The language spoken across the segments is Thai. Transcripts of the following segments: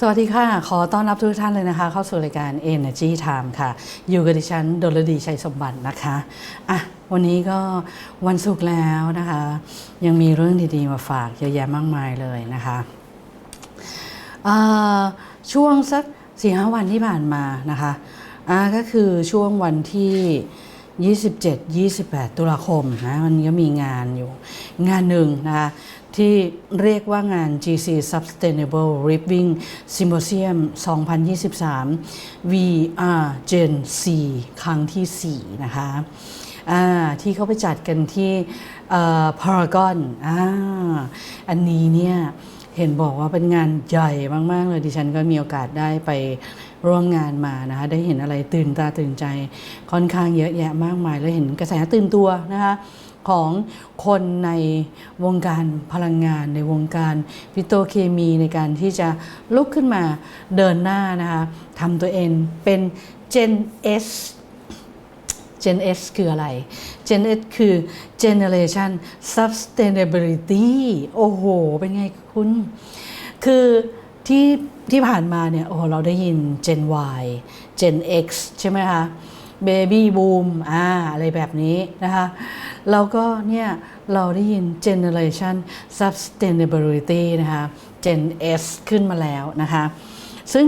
สวัสดีค่ะ ขอต้อนรับทุกท่านเลยนะคะ เข้าสู่รายการ Energy Time ค่ะ อยู่กับดิฉันดลดีชัยสมบัตินะคะอะวันนี้ก็วันศุกร์แล้วนะคะ ยังมีเรื่องดีๆมาฝากเยอะแยะมากมายเลยนะคะช่วงสักสี่ห้าวันที่ผ่านมานะคะอ่าก็คือช่วงวันที่ 27-28 ตุลาคมนะมันก็มีงานอยู่ งานหนึ่งนะคะที่เรียกว่างาน GC Sustainable Living Symposium 2023 VR Gen C ครั้งที่ 4 นะคะที่เขาไปจัดกันที่พารากอนอันนี้เนี่ยเห็นบอกว่าเป็นงานใหญ่มาก ๆ เลยดิฉันก็มีโอกาสได้ไป ร่วมงานมานะคะได้เห็นอะไรตื่นตาตื่นใจค่อนข้างเยอะแยะมากมาย แล้วเห็นกระแสตื่นตัวนะคะของคนในวงการพลังงาน ในวงการปิโตเคมีในการที่จะลุกขึ้นมาเดินหน้านะคะทำตัวเองเป็น Gen S Gen S คืออะไร Gen S คือ Generation Sustainability โอ้โห เป็นไงคุณ คือ ที่ที่ผ่านมาเนี่ยโอ้เราได้ยิน Gen Y Gen X ใช่ไหมคะ Baby Boom อ่าอะไรแบบนี้นะคะแล้วก็เนี่ยเราได้ยิน Generation Sustainability นะคะ Gen S ขึ้นมาแล้วนะคะซึ่ง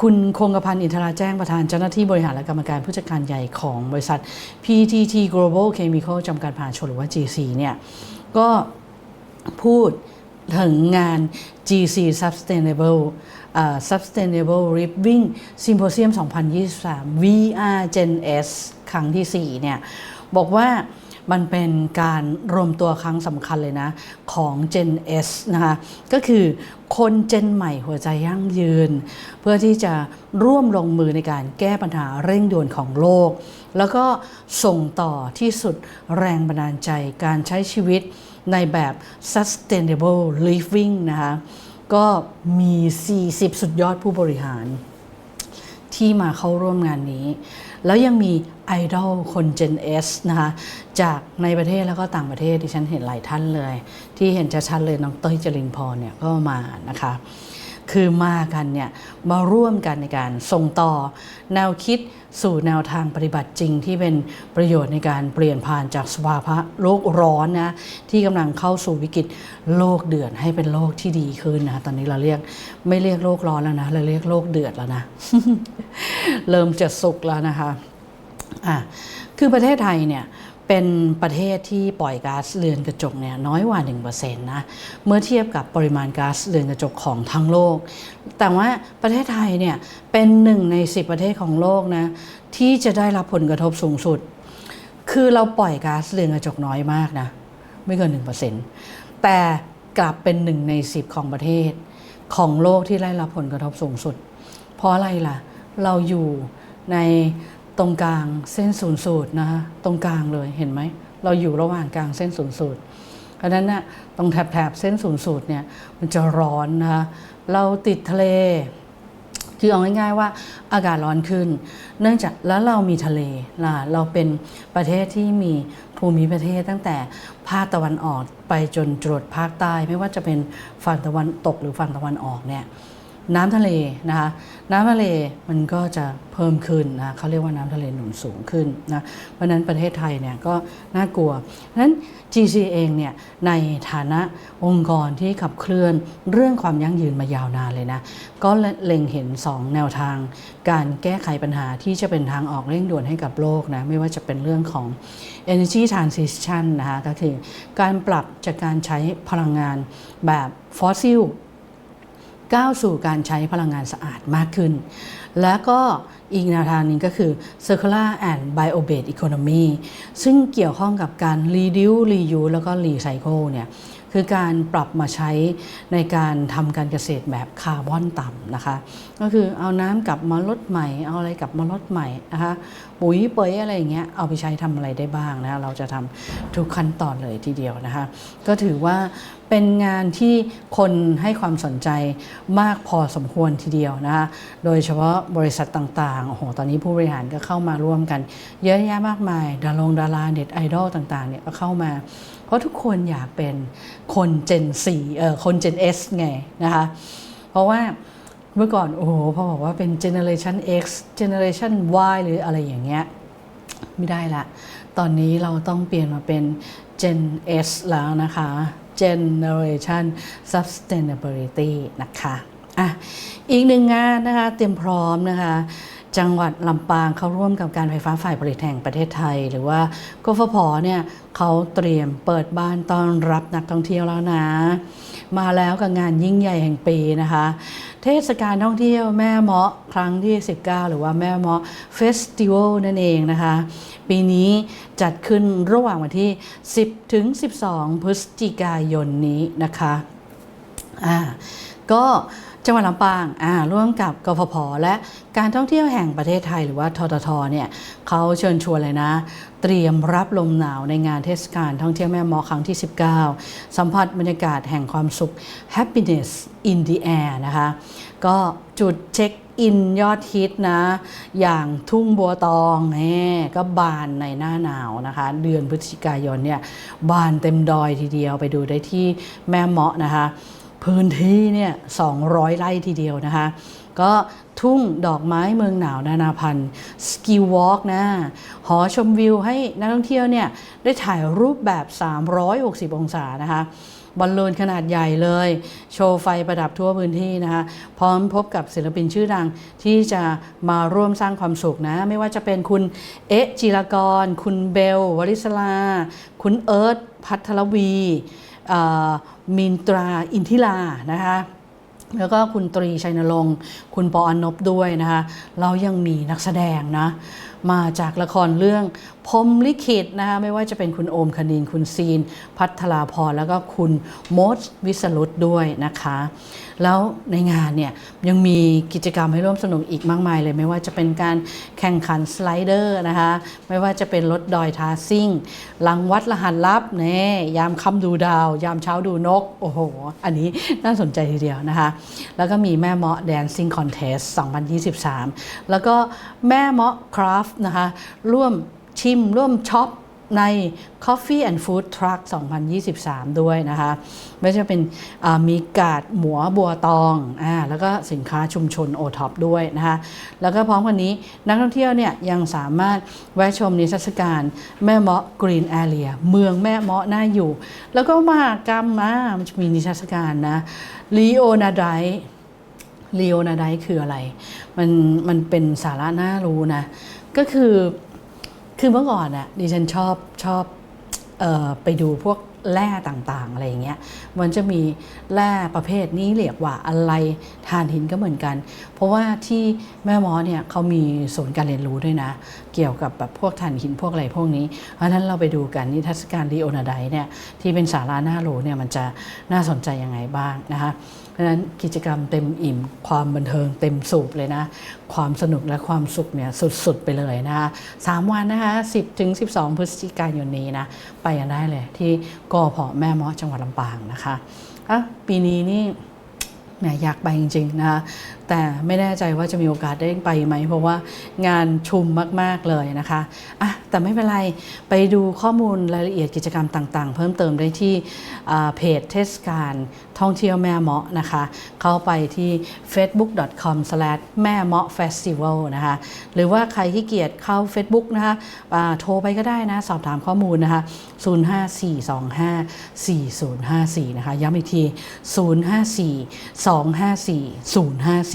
คุณคงกระพันธ์อินทราแจ้งประธานเจ้าหน้าที่บริหารและกรรมการผู้จัดการใหญ่ของบริษัท PTT Global Chemical จำกัดมหาชนหรือว่า GC เนี่ยก็พูด ถึงงาน GC Sustainable อ่า Sustainable Living Symposium 2023 VR Gen S ครั้งที่ 4 เนี่ย บอกว่ามันเป็นการรวมตัวครั้งสำคัญเลยนะ ของ Gen S นะคะ ก็คือคนเจนใหม่หัวใจยั่งยืน เพื่อที่จะร่วมลงมือในการแก้ปัญหาเร่งด่วนของโลก แล้วก็ส่งต่อที่สุดแรงบันดาลใจการใช้ชีวิต ในแบบ sustainable living นะคะก็มี 40 สุดยอดผู้บริหาร ที่มาเข้าร่วมงานนี้ แล้วยังมีไอดอลคน Gen S นะคะ จากในประเทศแล้วก็ต่างประเทศที่ฉันเห็นหลายท่านเลย ที่เห็นชัดๆเลยน้องเต้ยจรินพรเนี่ยก็มานะคะ คือมากันเนี่ยมาร่วมกันในการส่งต่อ แนวคิดสู่แนวทางปฏิบัติจริงที่เป็นประโยชน์ในการเปลี่ยนผ่านจากสภาวะโลกร้อนนะที่กำลังเข้าสู่วิกฤตโลกเดือดให้เป็นโลกที่ดีขึ้นนะตอนนี้เราเรียกไม่เรียกโลกร้อนแล้วนะเราเรียกโลกเดือดแล้วนะเริ่มจะสุกแล้วนะคะอะคือประเทศไทยเนี่ย เป็นประเทศที่ปล่อยก๊าซเรือนกระจกเนี่ยน้อยกว่า 1%นะเมื่อเทียบกับปริมาณก๊าซเรือนกระจกของทั้งโลก แต่ว่าประเทศไทยเนี่ยเป็นหนึ่งใน 10 ประเทศของโลกนะที่จะได้รับผลกระทบสูงสุด คือเราปล่อยก๊าซเรือนกระจกน้อยมากนะไม่เกิน 1%แต่กลับเป็นหนึ่งใน 10 ของประเทศของโลกที่ได้รับผลกระทบสูงสุด เพราะอะไรล่ะ เราอยู่ใน ตรงกลางเส้นศูนย์สูตรนะคะตรงกลางเลยเห็นไหม เราอยู่ระหว่างกลางเส้นศูนย์สูตรเพราะนั้นน่ะตรงแถบๆเส้นศูนย์สูตรเนี่ยมันจะร้อนนะคะเราติดทะเล คือเอาง่ายๆว่าอากาศร้อนขึ้น เนื่องจากแล้วเรามีทะเลนะเราเป็นประเทศที่มีภูมิประเทศตั้งแต่ภาคตะวันออกไปจนจรดภาคใต้ ไม่ว่าจะเป็นฝั่งตะวันตกหรือฝั่งตะวันออกเนี่ย น้ำทะเลนะคะน้ำทะเลมันก็จะเพิ่มขึ้นนะเขาเรียกว่าน้ำทะเลหนุนสูงขึ้นนะเพราะฉะนั้นประเทศไทยเนี่ยก็น่ากลัวเพราะฉะนั้น GC เองเนี่ยในฐานะองค์กรที่ขับเคลื่อนเรื่องความยั่งยืนมายาวนานเลยนะก็เล็งเห็น 2 แนวทาง การแก้ไขปัญหาที่จะเป็นทางออกเร่งด่วนให้กับโลกนะไม่ว่าจะเป็นเรื่องของ energy transition นะคะก็คือการปรับจากการใช้พลังงานแบบฟอสซิล ก้าวสู่การใช้พลังงานสะอาดมากขึ้น และก็อีกแนวทางนึงก็คือ circular and bio-based economy ซึ่งเกี่ยวข้องกับการ reduce reuse แล้วก็ recycle เนี่ยคือการปรับมาใช้ในการทำการเกษตรแบบคาร์บอนต่ำนะคะ ก็คือเอาน้ำกลับมาลดใหม่ เอาอะไรกลับมาลดใหม่นะคะ ปุ๋ยเปยอะไรอย่างเงี้ยเอาไปใช้ทำอะไรได้บ้างนะเราจะทำทุกขั้นตอนเลยทีเดียวนะคะ ก็ถือว่าเป็นงานที่คนให้ความสนใจมากพอสมควรทีเดียวนะคะ โดยเฉพาะบริษัทต่างๆ โอ้โห ตอนนี้ผู้บริหารก็เข้ามาร่วมกัน เยอะแยะมากมาย ดารงดาราเน็ตไอดอลต่างๆ เนี่ยก็เข้ามา เพราะทุกคนอยากเป็นคนเจน4เอ่อ คนเจน S ไงนะคะ เพราะว่า เมื่อก่อนโอ้โหพอบอกว่าเป็น Generation X Generation Y หรืออะไรอย่างเงี้ยไม่ได้ละ ตอนนี้เราต้องเปลี่ยนมาเป็น Gen S แล้วนะคะ Generation Sustainability นะคะอะอีกหนึ่งงานนะคะ เตรียมพร้อมนะคะ จังหวัดลำปางเขาร่วมกับการไฟฟ้าฝ่ายผลิตแห่งประเทศไทย หรือว่ากฟผเนี่ยเขาเตรียมเปิดบ้านต้อนรับนักท่องเที่ยวแล้วนะ มาแล้วกับงานยิ่งใหญ่แห่งปีนะคะ เทศกาลท่องเที่ยวแม่เมาะครั้งที่ 19 หรือว่าแม่เมาะเฟสติวัลนั่นเองนะคะ ปีนี้จัดขึ้นระหว่างวันที่ 10 ถึง 12 พฤศจิกายนนี้นะคะอ่าก็ จังหวัดลำปางอ่าร่วมกับกฟผและการท่องเที่ยวแห่งประเทศไทยหรือว่าทททเนี่ยเขาเชิญชวนเลยนะ เตรียมรับลมหนาวในงานเทศกาลท่องเที่ยวแม่มอครั้งที่ 19 สัมผัสบรรยากาศแห่งความสุข happiness in the air นะคะ ก็จุดเช็คอินยอดฮิตนะ อย่างทุ่งบัวตองแหก็บานในหน้าหนาวนะคะ เดือนพฤศจิกายนเนี่ยบานเต็มดอยทีเดียวไปดูได้ที่แม่เมาะนะคะ พื้นที่เนี่ย200 ไร่ทีเดียวนะคะ ก็ทุ่งดอกไม้เมืองหนาวนานาพันธุ์สกีวอล์กนะหอชมวิวให้นักท่องเที่ยวเนี่ยได้ถ่ายรูปแบบ 360 องศานะคะบอลลูนขนาดใหญ่เลย โชว์ไฟประดับทั่วพื้นที่นะคะพร้อมพบกับศิลปินชื่อดังที่จะมาร่วมสร้างความสุขนะ ไม่ว่าจะเป็นคุณเอ๊ะจิรกร คุณเบลวริศลา คุณเอิร์ธพัทรวี มินตราอินทิลานะคะแล้วก็คุณตรีชัยนรงค์คุณปออนบด้วยนะคะเรายังมีนักแสดงนะมาจากละครเรื่องพรมลิขิตนะคะไม่ว่าจะเป็นคุณโอมคณินคุณซีน พัทราพรแล้วก็คุณโมดวิสรุตด้วยนะคะ แล้วในงานเนี่ยยังมีกิจกรรมให้ร่วมสนุกอีกมากมายเลย ไม่ว่าจะเป็นการแข่งขันสไลเดอร์นะคะไม่ว่าจะเป็นรถดอยทาซิ่งลังวัดรหัสลับเน่ยามค่ำดูดาว ยามเช้าดูนก โอ้โห อันนี้น่าสนใจทีเดียวนะคะ แล้วก็มีแม่เมาะ Dancing Contest 2023 แล้วก็แม่เมาะ Craft นะคะร่วม ชิมร่วมช็อปใน Coffee and Food Truck 2023 ด้วยนะคะไม่ว่เป็นมีกาดหมัวบัวตองอ่าแล้วก็สินค้าชุมชนโอท็อปด้วยนะคะแล้วก็พร้อมกันนี้นักท่องเที่ยวเนี่ยยังสามารถแวะชมนิทรรศการแม่เมาะกรีนแอเรียเมืองแม่เมาะน่าอยู่ แล้วก็มากรรมมามันจะมีนิทรรศการนะลีโอนาไดลีโอนาไดคืออะไร มันมันเป็นสาระน่ารู้นะก็คือ คือเมื่อก่อนอะดิฉันชอบชอบออไปดูพวกแร่ต่างๆ อะไรอย่างเงี้ย มันจะมีแร่ประเภทนี้เรียกว่าอะไรทานหินก็เหมือนกัน เพราะว่าที่แม่หมอเนี่ยเขามีศูนย์การเรียนรู้ด้วยนะเกี่ยวกับแบบพวกถ่านหินพวกอะไรพวกนี้ เพราะฉะนั้นเราไปดูกันนิทรรศการลีโอนาไดเนี่ยที่เป็นสาราหน้าโลเนี่ยมันจะน่าสนใจยังไงบ้างนะคะเพราะฉะนั้นกิจกรรมเต็มอิ่ม ความบันเทิงเต็มสูบเลยนะ ความสนุกและความสุขเนี่ยสุดๆไปเลยนะคะสามวันนะคะ10ถึง12พฤศจิกายนนี้นะไปกันได้เลยที่กอพอแม่เมาะจังหวัดลำปางนะคะอะปีนี้นี่แหมอยากไปจริงๆนะคะ แต่ไม่แน่ใจว่าจะมีโอกาสได้ไปไหม เพราะว่างานชุมมาก ๆ เลยนะคะอะแต่ไม่เป็นไร ไปดูข้อมูลรายละเอียดกิจกรรมต่าง ๆ เพิ่มเติมได้ที่เพจเทศกาลท่องเที่ยวแม่เมาะนะคะ เข้าไปที่ facebook.com แม่เมาะ festival นะคะ หรือว่าใครที่เกียจเข้า Facebook นะคะโทรไปก็ได้นะ สอบถามข้อมูลนะคะ 054254054 นะคะ ย้ำอีกที 054254054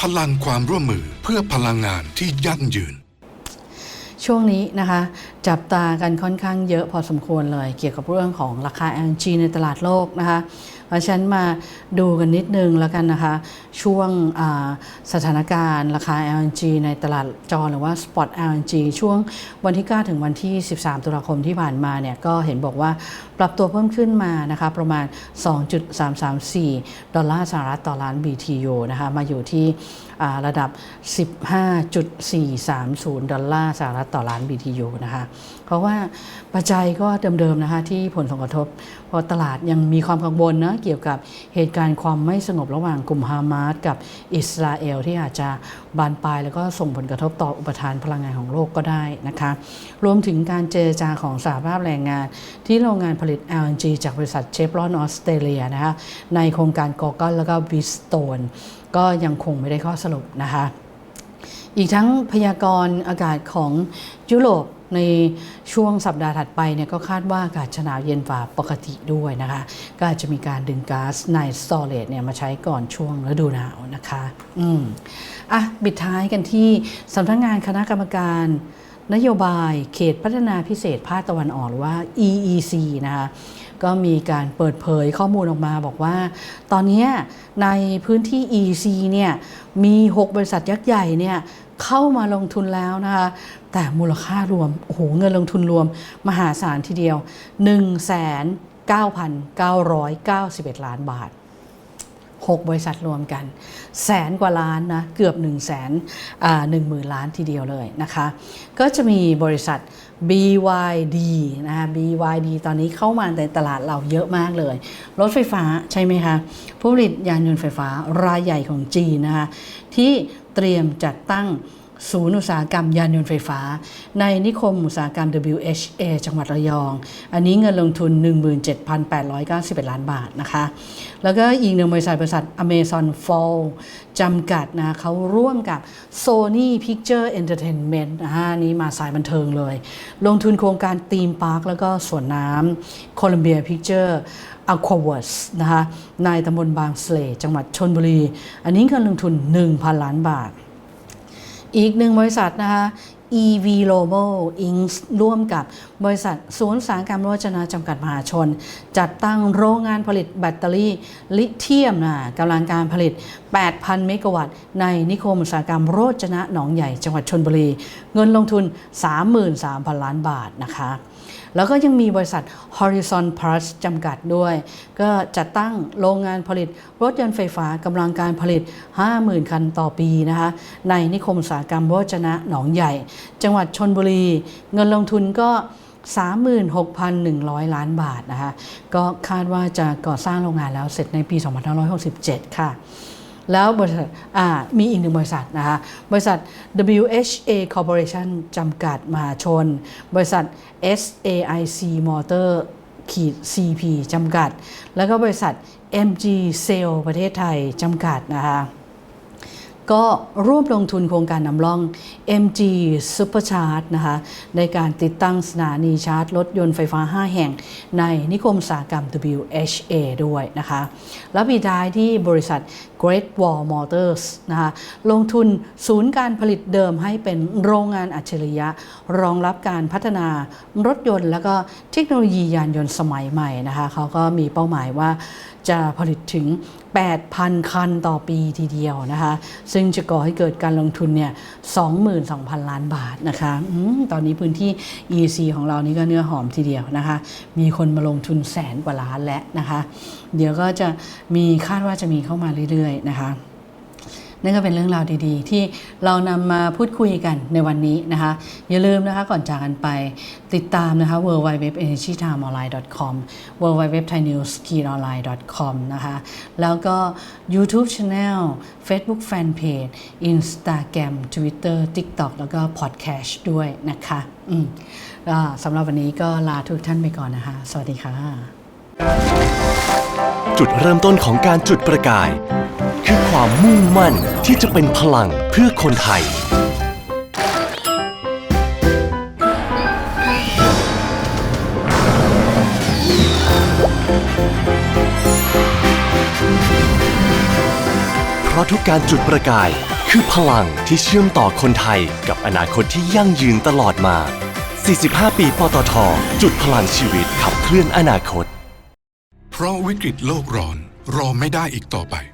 พลังความร่วมมือเพื่อพลังงานที่ยั่งยืน ช่วงนี้นะคะ จับตากันค่อนข้างเยอะพอสมควรเลย เกี่ยวกับเรื่องของราคา LNG ในตลาดโลกนะคะเพราะฉะนั้นมาดูกันนิดนึงแล้วกันนะคะ ช่วงสถานการณ์ราคา LNG ในตลาดจรหรือว่า Spot LNG ช่วงวันที่ 9 ถึงวันที่ 13 ตุลาคมที่ผ่านมาเนี่ยก็เห็นบอกว่าปรับตัวเพิ่มขึ้นมานะคะประมาณ 2.334 ดอลลาร์สหรัฐต่อล้าน BTU นะคะมาอยู่ที่ระดับ 15.430 ดอลลาร์สหรัฐต่อล้าน BTU นะคะเพราะว่าปัจจัยก็เดิมๆนะคะที่ผลส่งกระทบ เพราะตลาดยังมีความกังวลนะเกี่ยวกับเหตุการณ์ความไม่สงบระหว่างกลุ่มฮามาสกับอิสราเอลที่อาจจะบานปลายแล้วก็ส่งผลกระทบต่ออุปทานพลังงานของโลกก็ได้นะคะรวมถึงการเจรจาของสหภาพแรงงานที่โรงงานผลิต LNG จากบริษัทเชฟรอนออสเตรเลียนะคะในโครงการกอกัลแล้วก็วิสโตนก็ยังคงไม่ได้ข้อสรุปนะคะอีกทั้งพยากรณ์อากาศของยุโรปในช่วงสัปดาห์ถัดไปเนี่ยก็คาดว่าอากาศจะหนาวเย็นฝ่าปกติด้วยนะคะ ก็อาจจะมีการดึงก๊าซในสโตรเลตเนี่ยมาใช้ก่อนช่วงฤดูหนาวนะคะ อืมอะปิดท้ายกันที่สำนักงานคณะกรรมการ นโยบายเขตพัฒนาพิเศษภาคตะวันออกหรือว่า EEC นะคะก็มีการเปิดเผยข้อมูลออกมาบอกว่า ตอนนี้ในพื้นที่ EEC เนี่ยมี 6 บริษัทยักษ์ใหญ่เนี่ยเข้ามาลงทุนแล้วนะคะแต่มูลค่ารวมโอ้โหเงินลงทุนรวมมหาศาลทีเดียว 1,9,991 ล้านบาท 6 บริษัทรวมกัน แสนกว่าล้านนะเกือบ1 0 0 0 0แสนหนึ่งหมื่นล้านทีเดียวเลยนะคะ ก็จะมีบริษัท BYD นะคะ BYD ตอนนี้เข้ามาในตลาดเราเยอะมากเลย รถไฟฟ้าใช่ไหมคะ ผู้ผลิตยานยนต์ไฟฟ้ารายใหญ่ของจีนนะคะ ที่เตรียมจัดตั้ง ศูนย์อุตสาหกรรมยานยนต์ไฟฟ้า ในนิคมอุตสาหกรรม WHA จังหวัดระยอง อันนี้เงินลงทุน 17,891 ล้านบาทนะคะ แล้วก็อีกหนึ่งบริษัทบริษัท Amazon Fall จำกัดนะเขาร่วมกับ Sony Picture Entertainment นะฮะนี้มาสายบันเทิงเลย ลงทุนโครงการธีมพาร์คแล้วก็สวนน้ำ Columbia Picture Aquaverse นะคะในตำบลบางเสลจังหวัดชนบุรี อันนี้เงินลงทุน 1,000 ล้านบาท อีกหนึ่งบริษัทนะคะ EV Global Inc. ร่วมกับบริษัทศูนย์สารกรรมโรจนาจำกัดมหาชน จัดตั้งโรงงานผลิตแบตเตอรี่ลิเธียมนะกำลังการผลิต 8,000 เมกะวัตต์ ในนิคมอุตสาหกรรมโรจนะหนองใหญ่จังหวัดชนบุรี เงินลงทุน 33,000 ล้านบาทนะคะ แล้วก็ยังมีบริษัท Horizon Plus จำกัดด้วย ก็จัดตั้งโรงงานผลิตรถยนต์ไฟฟ้ากำลังการผลิต 50,000 คันต่อปีนะคะในนิคมอุตสาหกรรมโรจนะหนองใหญ่ จังหวัดชนบุรี เงินลงทุนก็36,100 ล้านบาทนะคะ ก็คาดว่าจะก่อสร้างโรงงานแล้วเสร็จในปี 2567 ค่ะ แล้วบริษัทมีอีกหนึ่งบริษัทนะคะบริษัท WHA Corporation จำกัดมหาชน บริษัท SAIC Motor ขีด CP จำกัด แล้วก็บริษัท MG s a l ประเทศไทย จำกัดนะคะ ก็ร่วมลงทุนโครงการนำร่อง MG Supercharge นะคะในการติดตั้งสถานีชาร์จรถยนต์ไฟฟ้า 5 แห่งในนิคมอุตสาหกรรม WHA ด้วยนะคะและปิดท้ายที่บริษัท Great Wall Motors นะคะลงทุนศูนย์การผลิตเดิมให้เป็นโรงงานอัจฉริยะ รองรับการพัฒนารถยนต์ แล้วก็เทคโนโลยียานยนต์สมัยใหม่นะคะเขาก็มีเป้าหมายว่า จะผลิตถึง 8,000 คันต่อปีทีเดียวนะคะ ซึ่งจะก่อให้เกิดการลงทุนเนี่ย 22,000 ล้านบาทนะคะอตอนนี้พื้นที่ EC ของเรานี่ก็เนื้อหอมทีเดียวนะคะ มีคนมาลงทุนแสนกว่าล้านแล้วนะคะ เดี๋ยวก็จะมีคาดว่าจะมีเข้ามาเรื่อยๆนะคะ นั่นก็เป็นเรื่องราวดีๆ ที่เรานำมาพูดคุยกันในวันนี้นะคะ อย่าลืมนะคะก่อนจากกันไปติดตามนะคะ w w w e n e r g y t i m e o n l i n e c o m w w w t h a i n e w s k i o n l i n e c o m นะคะแล้วก็ YouTube Channel Facebook Fanpage Instagram Twitter TikTok แล้วก็ Podcast ด้วยนะคะอืมก็สำหรับวันนี้ก็ลาทุกท่านไปก่อนนะคะ สวัสดีค่ะ จุดเริ่มต้นของการจุดประกาย คือความมุ่งมั่นที่จะเป็นพลังเพื่อคนไทย เพราะทุกการจุดประกายคือพลังที่เชื่อมต่อคนไทยกับอนาคตที่ยั่งยืนตลอดมา 45 ปีปตท จุดพลังชีวิตขับเคลื่อนอนาคต เพราะวิกฤตโลกร้อนรอไม่ได้อีกต่อไปป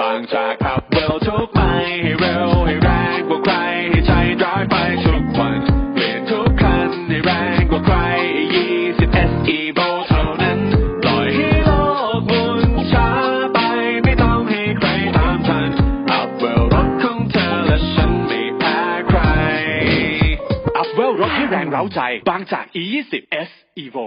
บางจากขับเร็วทุกไปให้เร็วให้แรงกว่าใครให้ใจร้ายไปทุกวันเปลี่ยนทุกคันให้แรงกว่าใคร20 SE v o เท่านั้นปล่อยให้โลกหมุนช้าไปไม่ต้องให้ใครตามทันอัพเวลรถของเธอและฉันไม่แพ้ใครอัพเวลรถให้แรงเร้าใจบางจาก E20 S Evo